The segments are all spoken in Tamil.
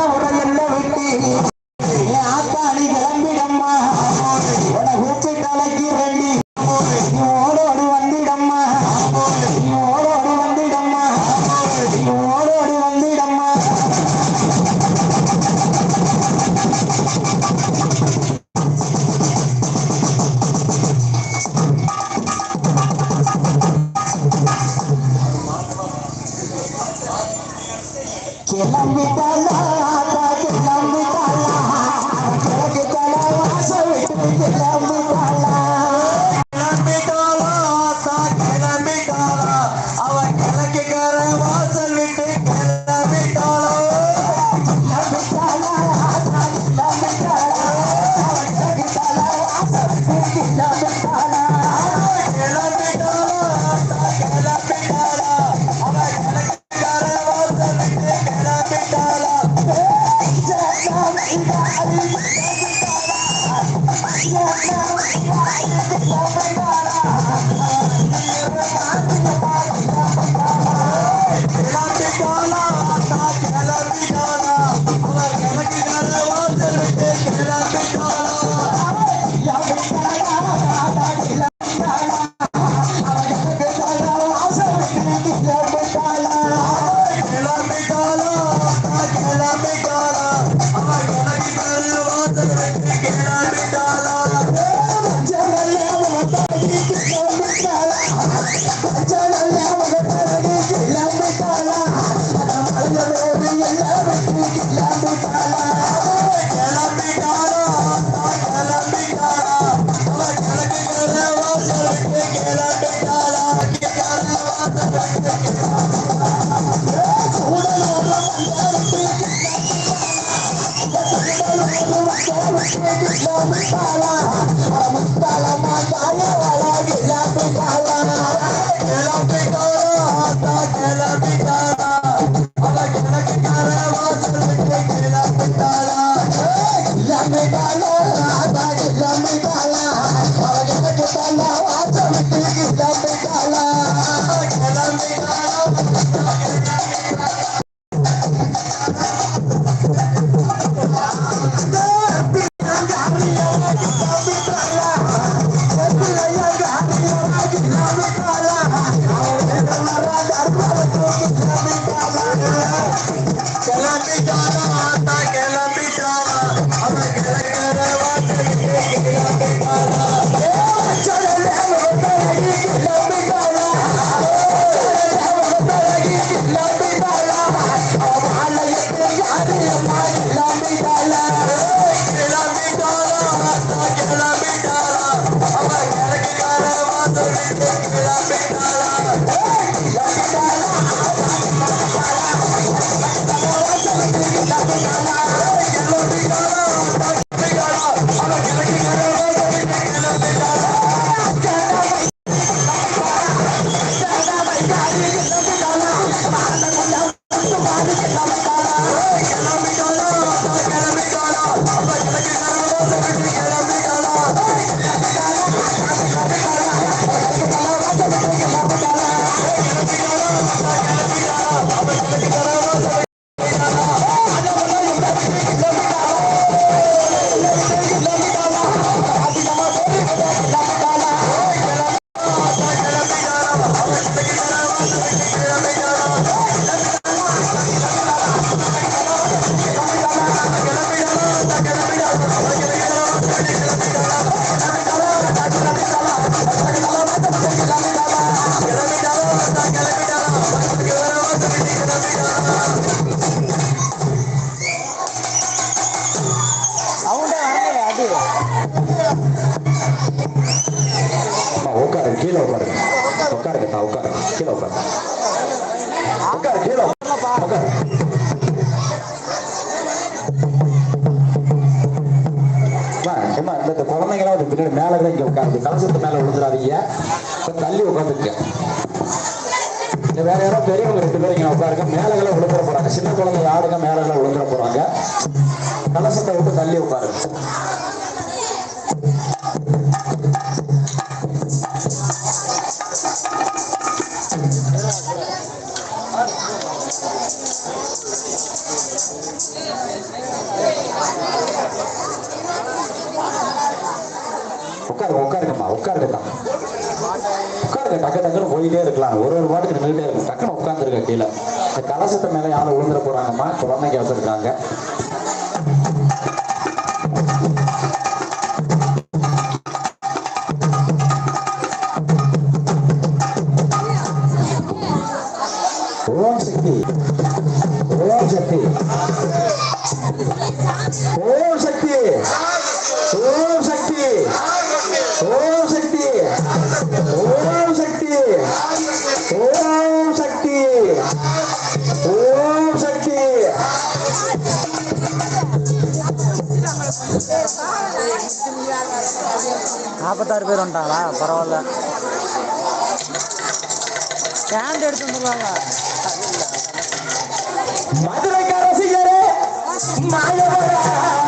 una borralla கீழே உட்காருங்க உட்காருங்க தான் உட்காருங்க கீழே உட்காருங்க உட்காரு கீழே உட்காரு இந்த குழந்தைங்களாம் அது பின்னாடி மேலே தான் இங்கே உட்காருது கலசத்து மேலே விழுந்துடாதீங்க தள்ளி உட்காந்துருக்கேன் வேற யாரும் பெரியவங்க ரெண்டு பேரும் இங்கே உட்காருங்க மேலகளை விழுந்துட போறாங்க சின்ன குழந்தைங்க யாருங்க மேலகளை விழுந்துட போறாங்க கலசத்தை விட்டு தள்ளி உட்காருங்க உட்காருங்க உட்காருங்கம்மா உட்காருங்கம்மா. உட்காருங்க டக்கு டக்குன்னு போயிட்டே இருக்கலாம். ஒரு ஒரு வாட்டுக்கு நின்றுட்டே இருக்கும் டக்குன்னு உட்காந்துருக்க கீழே. இந்த கலசத்தை மேலே யாரும் விழுந்துட போறாங்கம்மா. குழந்தைங்க வச்சிருக்காங்க நாற்பத்தாறு பேர் வந்துட்டாங்களா? பரவாயில்ல. ஸ்டாண்ட் எடுத்து வந்துருவாங்க. மதுரைக்கார ரசிகரே மாயவரா.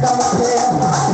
da terra.